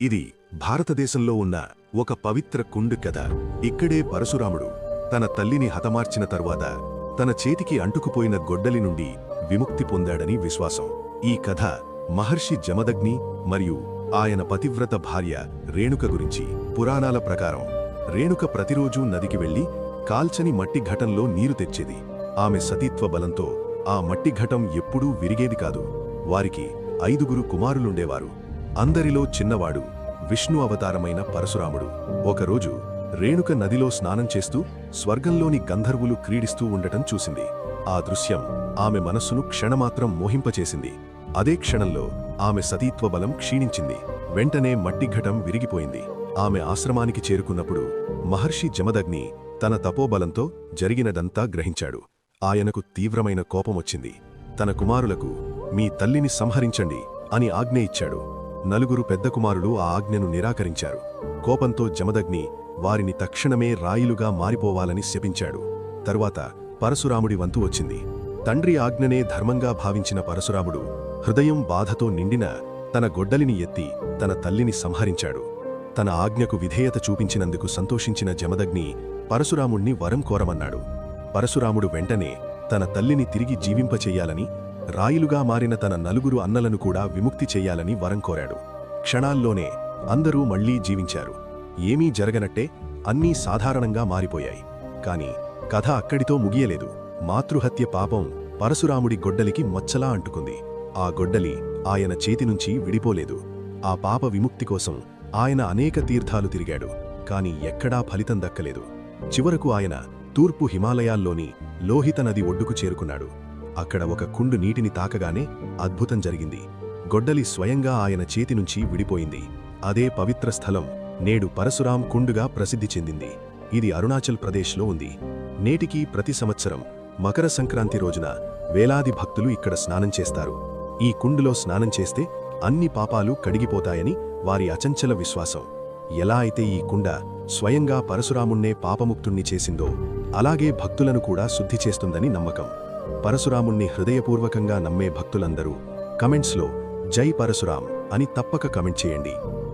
ఇది భారతదేశంలో ఉన్న ఒక పవిత్ర కుండు కథ. ఇక్కడే పరశురాముడు తన తల్లిని హతమార్చిన తరువాత తన చేతికి అంటుకుపోయిన గొడ్డలి నుండి విముక్తి పొందాడని విశ్వాసం. ఈ కథ మహర్షి జమదగ్ని మరియు ఆయన పతివ్రత భార్య రేణుక గురించి పురాణాల ప్రకారం రేణుక ప్రతిరోజూ నదికి వెళ్ళి కాల్చని మట్టి ఘటంలో నీరు తెచ్చేది. ఆమె సతీత్వ బలంతో ఆ మట్టి ఘటం ఎప్పుడూ విరిగేది కాదు. వారికి ఐదుగురు కుమారులుండేవారు. అందరిలో చిన్నవాడు విష్ణు అవతారమైన పరశురాముడు. ఒకరోజు రేణుక నదిలో స్నానం చేస్తూ స్వర్గంలోని గంధర్వులు క్రీడిస్తూ ఉండటం చూసింది. ఆ దృశ్యం ఆమె మనస్సును క్షణమాత్రం మోహింపచేసింది. అదే క్షణంలో ఆమె సతీత్వ బలం క్షీణించింది. వెంటనే మట్టిఘటం విరిగిపోయింది. ఆమె ఆశ్రమానికి చేరుకున్నప్పుడు మహర్షి జమదగ్ని తన తపోబలంతో జరిగినదంతా గ్రహించాడు. ఆయనకు తీవ్రమైన కోపమొచ్చింది. తన కుమారులకు మీ తల్లిని సంహరించండి అని ఆజ్ఞ ఇచ్చాడు. నలుగురు పెద్ద కుమారులు ఆ ఆజ్ఞను నిరాకరించారు. కోపంతో జమదగ్ని వారిని తక్షణమే రాయిలుగా మారిపోవాలని శపించాడు. తరువాత పరశురాముడి వంతు వచ్చింది. తండ్రి ఆజ్ఞనే ధర్మంగా భావించిన పరశురాముడు హృదయం బాధతో నిండిన తన గొడ్డలిని ఎత్తి తన తల్లిని సంహరించాడు. తన ఆజ్ఞకు విధేయత చూపించినందుకు సంతోషించిన జమదగ్ని పరశురాముణ్ణి వరం కోరమన్నాడు. పరశురాముడు వెంటనే తన తల్లిని తిరిగి జీవింపచేయాలని రాయిలుగా మారిన తన నలుగురు అన్నలను కూడా విముక్తి చెయ్యాలని వరం కోరాడు. క్షణాల్లోనే అందరూ మళ్ళీ జీవించారు. ఏమీ జరగనట్టే అన్నీ సాధారణంగా మారిపోయాయి. కాని కథ అక్కడితో ముగియలేదు. మాతృహత్య పాపం పరశురాముడి గొడ్డలికి మచ్చలా అంటుకుంది. ఆ గొడ్డలి ఆయన చేతినుంచి విడిపోలేదు. ఆ పాప విముక్తి కోసం ఆయన అనేక తీర్థాలు తిరిగాడు. కాని ఎక్కడా ఫలితం దక్కలేదు. చివరకు ఆయన తూర్పు హిమాలయాల్లోని లోహిత నది ఒడ్డుకు చేరుకున్నాడు. అక్కడ ఒక కుండు నీటిని తాకగానే అద్భుతం జరిగింది. గొడ్డలి స్వయంగా ఆయన చేతి నుంచి విడిపోయింది. అదే పవిత్ర స్థలం నేడు పరశురాం కుండుగా ప్రసిద్ధి చెందింది. ఇది అరుణాచల్ ప్రదేశ్లో ఉంది. నేటికీ ప్రతి సంవత్సరం మకర సంక్రాంతి రోజున వేలాది భక్తులు ఇక్కడ స్నానం చేస్తారు. ఈ కుండులో స్నానం చేస్తే అన్ని పాపాలు కడిగిపోతాయని వారి అచంచల విశ్వాసం. ఎలా అయితే ఈ కుండ స్వయంగా పరశురాముణ్ణే పాపముక్తుణ్ణి చేసిందో అలాగే భక్తులను కూడా శుద్ధి చేస్తుందని నమ్మకం. పరశురాముణ్ణి హృదయపూర్వకంగా నమ్మే భక్తులందరూ కమెంట్స్లో జై పరశురాం అని తప్పక కమెంట్ చేయండి.